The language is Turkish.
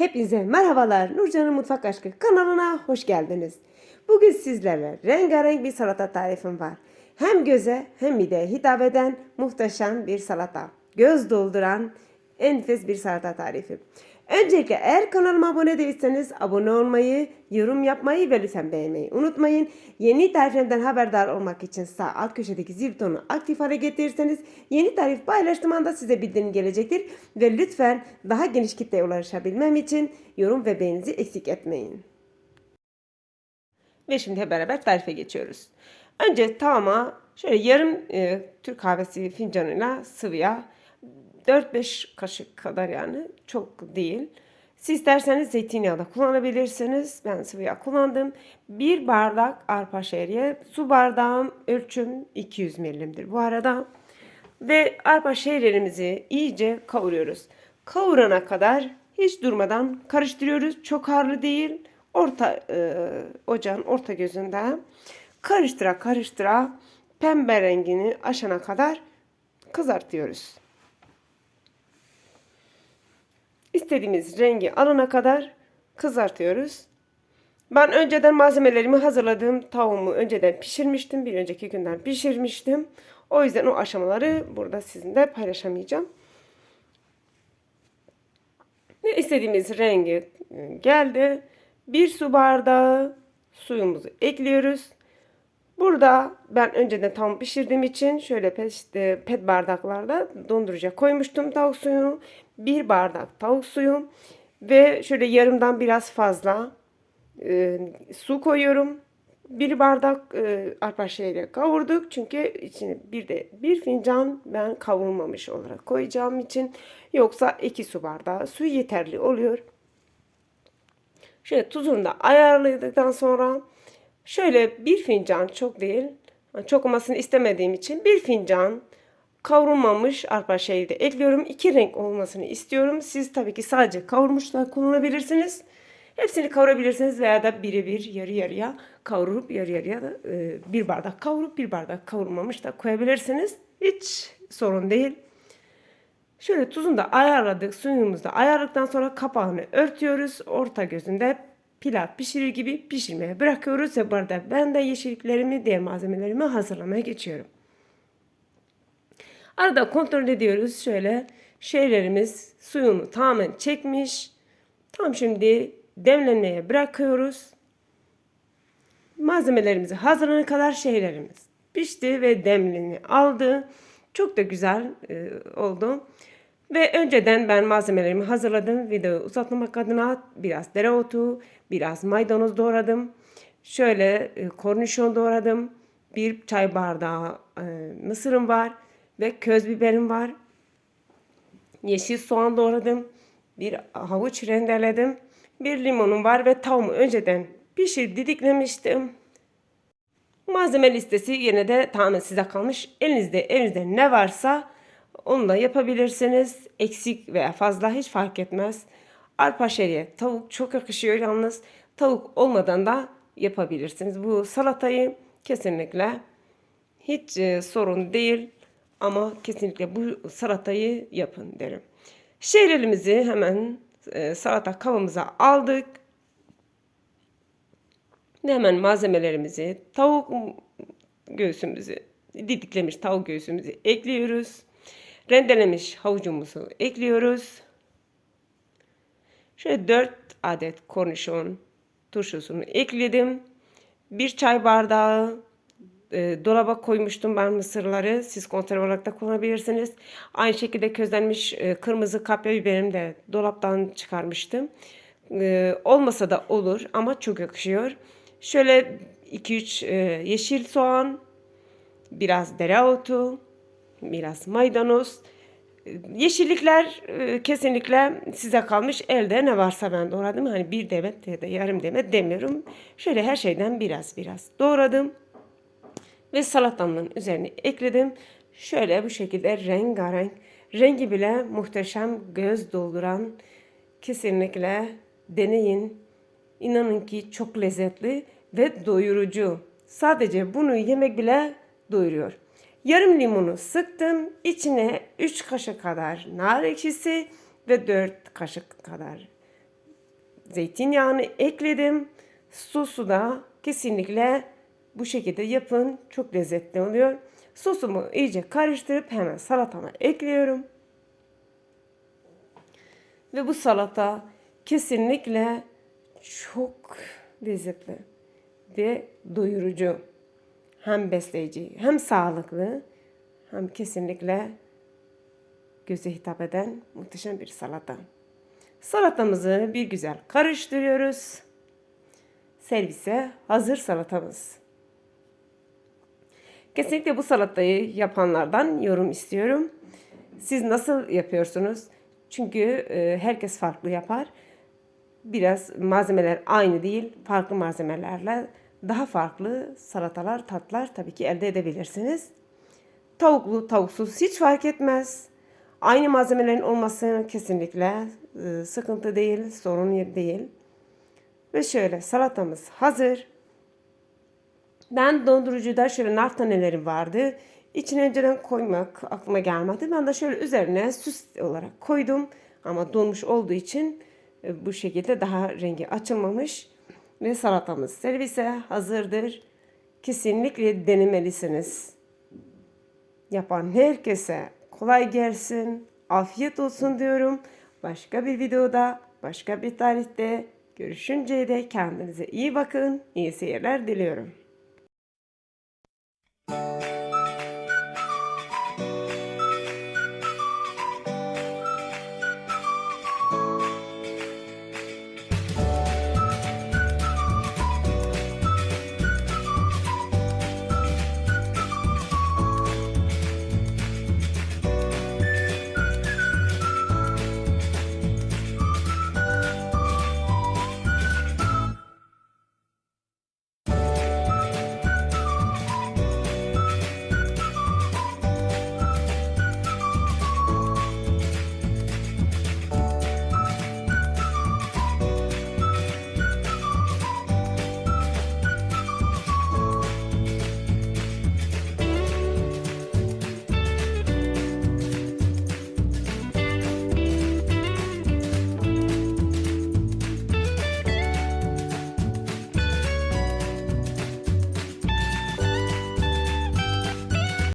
Hepinize merhabalar. Nurcan'ın Mutfak Aşkı kanalına hoş geldiniz. Bugün sizlerle rengarenk bir salata tarifim var. Hem göze hem mideye hitap eden muhteşem bir salata. Göz dolduran enfes bir salata tarifi. Öncelikle eğer kanalıma abone değilseniz abone olmayı, yorum yapmayı ve lütfen beğenmeyi unutmayın. Yeni tariflerimden haberdar olmak için sağ alt köşedeki zil butonunu aktif hale getirirseniz yeni tarif paylaştığım anda size bildirim gelecektir. Ve lütfen daha geniş kitleye ulaşabilmem için yorum ve beğeninizi eksik etmeyin. Ve şimdi hep beraber tarife geçiyoruz. Önce tavama şöyle yarım e, Türk kahvesi fincanıyla sıvı yağ 4-5 kaşık kadar yani çok değil. Siz isterseniz zeytinyağı da kullanabilirsiniz. Ben sıvı yağ kullandım. Bir bardak arpa şehriye. Su bardağım ölçüm 200 milimdir bu arada. Ve arpa şehriyelerimizi iyice kavuruyoruz. Kavurana kadar hiç durmadan karıştırıyoruz. Çok harlı değil. Orta e, ocağın orta gözünde karıştıra karıştıra pembe rengini aşana kadar kızartıyoruz. İstediğimiz rengi alana kadar kızartıyoruz. Ben önceden malzemelerimi hazırladığım tavuğumu önceden pişirmiştim. Bir önceki günden pişirmiştim. O yüzden o aşamaları burada sizinle paylaşamayacağım. Ve istediğimiz rengi geldi. Bir su bardağı suyumuzu ekliyoruz. Burada ben önceden tam pişirdiğim için şöyle pet, e, pet bardaklarda dondurucuya koymuştum tavuk suyunu. Bir bardak tavuk suyu ve şöyle yarımdan biraz fazla e, su koyuyorum. Bir bardak e, arpa şehriye kavurduk. Çünkü içine bir de bir fincan ben kavurmamış olarak koyacağım için. Yoksa iki su bardağı su yeterli oluyor. Şöyle tuzunu da ayarladıktan sonra Şöyle bir fincan çok değil. Çok olmasını istemediğim için bir fincan kavrulmamış arpa şehri de ekliyorum. İki renk olmasını istiyorum. Siz tabii ki sadece kavurmuş da kullanabilirsiniz. Hepsini kavurabilirsiniz veya da biri bir yarı yarıya kavurup yarı yarıya da e, bir bardak kavurup bir bardak kavurmamış da koyabilirsiniz. Hiç sorun değil. Şöyle tuzunu da ayarladık. Suyumuzu da ayarladıktan sonra kapağını örtüyoruz. Orta gözünde pilav pişirir gibi pişirmeye bırakıyoruz ve burada ben de yeşilliklerimi, diğer malzemelerimi hazırlamaya geçiyorum. Arada kontrol ediyoruz. Şöyle şeylerimiz suyunu tamamen çekmiş. Tam şimdi demlenmeye bırakıyoruz. Malzemelerimizi hazırlanana kadar şeylerimiz pişti ve demleni aldı. Çok da güzel e, oldu. Ve önceden ben malzemelerimi hazırladım. Videoyu uzatmamak adına biraz dereotu, biraz maydanoz doğradım. Şöyle e, kornişon doğradım. Bir çay bardağı e, mısırım var ve köz biberim var. Yeşil soğan doğradım. Bir havuç rendeledim. Bir limonum var ve tavuğumu önceden pişir didiklemiştim. Malzeme listesi yine de tamamen size kalmış. Elinizde evinizde ne varsa onu da yapabilirsiniz. Eksik veya fazla hiç fark etmez. Arpa şeriye tavuk çok yakışıyor yalnız. Tavuk olmadan da yapabilirsiniz. Bu salatayı kesinlikle hiç e, sorun değil ama kesinlikle bu salatayı yapın derim. Şehrelimizi hemen e, salata kabımıza aldık. Ve hemen malzemelerimizi, tavuk göğsümüzü, didiklemiş tavuk göğsümüzü ekliyoruz. Rendelemiş havucumuzu ekliyoruz. Şöyle 4 adet kornişon turşusunu ekledim. Bir çay bardağı e, dolaba koymuştum ben mısırları. Siz konserve olarak da kullanabilirsiniz. Aynı şekilde közlenmiş e, kırmızı kapya biberimi de dolaptan çıkarmıştım. E, olmasa da olur ama çok yakışıyor. Şöyle 2-3 e, yeşil soğan, biraz dereotu, biraz maydanoz. Yeşillikler e, kesinlikle size kalmış. Elde ne varsa ben doğradım. Hani bir demet ya da yarım demet demiyorum. Şöyle her şeyden biraz biraz doğradım. Ve salatamın üzerine ekledim. Şöyle bu şekilde rengarenk. Rengi bile muhteşem göz dolduran. Kesinlikle deneyin. İnanın ki çok lezzetli ve doyurucu. Sadece bunu yemek bile doyuruyor. Yarım limonu sıktım. İçine 3 kaşık kadar nar ekşisi ve 4 kaşık kadar zeytinyağını ekledim. Sosu da kesinlikle bu şekilde yapın. Çok lezzetli oluyor. Sosumu iyice karıştırıp hemen salatama ekliyorum. Ve bu salata kesinlikle çok lezzetli ve doyurucu. Hem besleyici, hem sağlıklı, hem kesinlikle göze hitap eden muhteşem bir salata. Salatamızı bir güzel karıştırıyoruz. Servise hazır salatamız. Kesinlikle bu salatayı yapanlardan yorum istiyorum. Siz nasıl yapıyorsunuz? Çünkü e, herkes farklı yapar. Biraz malzemeler aynı değil, farklı malzemelerle daha farklı salatalar, tatlar tabii ki elde edebilirsiniz. Tavuklu, tavuksuz hiç fark etmez. Aynı malzemelerin olması kesinlikle e, sıkıntı değil, sorun değil. Ve şöyle salatamız hazır. Ben dondurucuda şöyle nar taneleri vardı. İçine önceden koymak aklıma gelmedi. Ben de şöyle üzerine süs olarak koydum. Ama donmuş olduğu için e, bu şekilde daha rengi açılmamış. Ve salatamız servise hazırdır. Kesinlikle denemelisiniz. Yapan herkese kolay gelsin, afiyet olsun diyorum. Başka bir videoda, başka bir tarihte görüşünceye dek kendinize iyi bakın, iyi seyirler diliyorum.